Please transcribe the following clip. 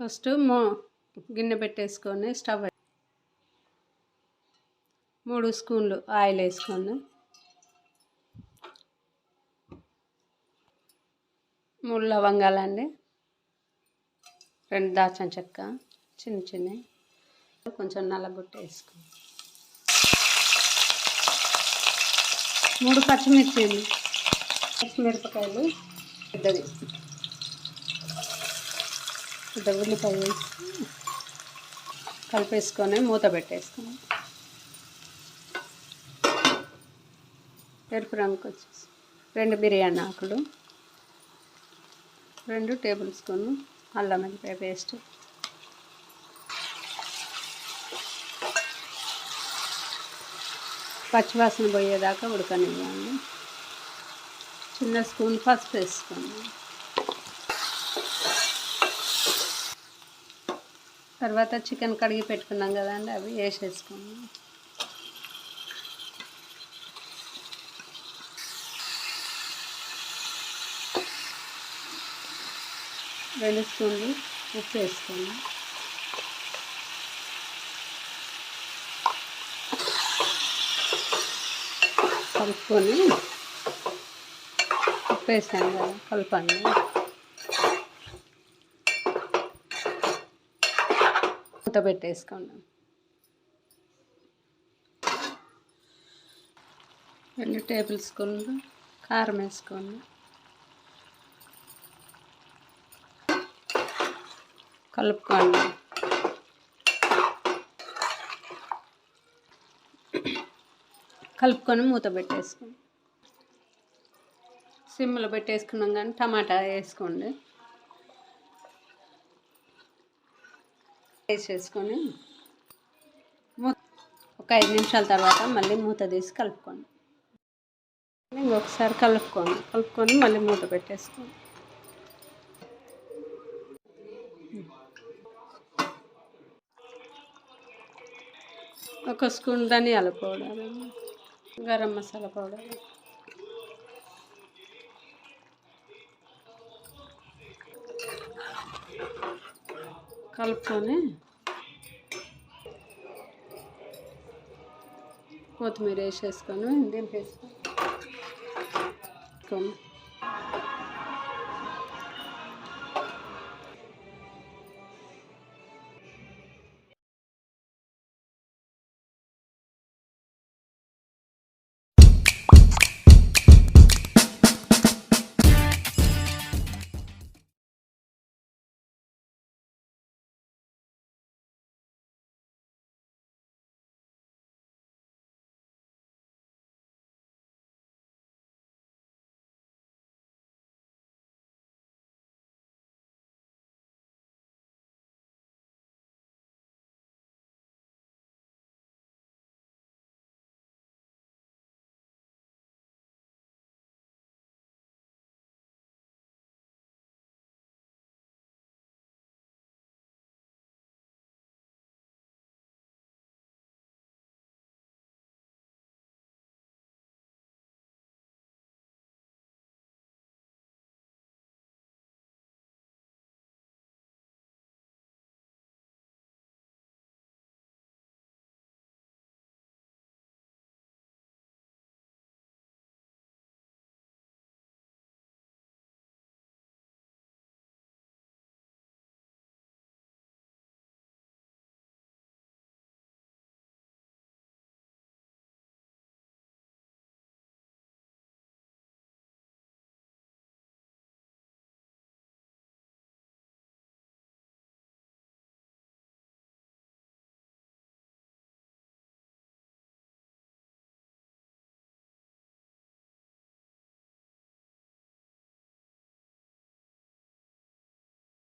First మో గిన్నె పెట్టేసుకొని స్టవ్ మూడు స్పూన్లు ఆయిల్ వేసుకొని మూడు లవంగాలండి రెండు దాల్చిన చెక్క చిన్న చిన్నవి కొంచెం నల్లగొట్ట వేసుకోండి మూడు పచ్చిమిర్చి పచ్చిమిరపకాయలు పెద్దది ఇంత ఉల్లిపాయ వేసి కలిపేసుకొని మూత పెట్టేసుకున్నాం. ఎరుపు రంగుకి వచ్చేసి రెండు బిర్యానీ ఆకులు రెండు టేబుల్ స్పూన్ అల్లం వెల్లిపాయ పేస్ట్. పచ్చివాసన పోయేదాకా ఉడకనివ్వండి. చిన్న స్పూన్ పసుపు వేసుకోండి తర్వాత చికెన్ కడిగి పెట్టుకున్నాం కదండి అవి వేసేసుకున్నాం. రెండు స్పూన్లు ఉప్పు వేసుకోండి కలుపుకొని ఉప్పు వేసాను కదా కలపండి మూత పెట్టేసుకోండి. రెండు టేబుల్ స్పూన్లు కారం వేసుకోండి. కలుపుకోండి. కలుపుకొని మూత పెట్టేసుకోండి. సిమ్లో పెట్టేసుకున్నాం కానీ టమాటా వేసుకోండి. వేసేసుకొని మూత ఒక ఐదు నిమిషాల తర్వాత మళ్ళీ మూత తీసి కలుపుకోండి. ఇంకొకసారి కలుపుకోండి కలుపుకొని. మళ్ళీ మూత పెట్టేసుకోండి ఒక స్పూన్ ధనియాల పౌడర్ గరం మసాలా పౌడర్. కలుపుకొని కొత్తిమీర వేసేసుకొని దింపేసుకొని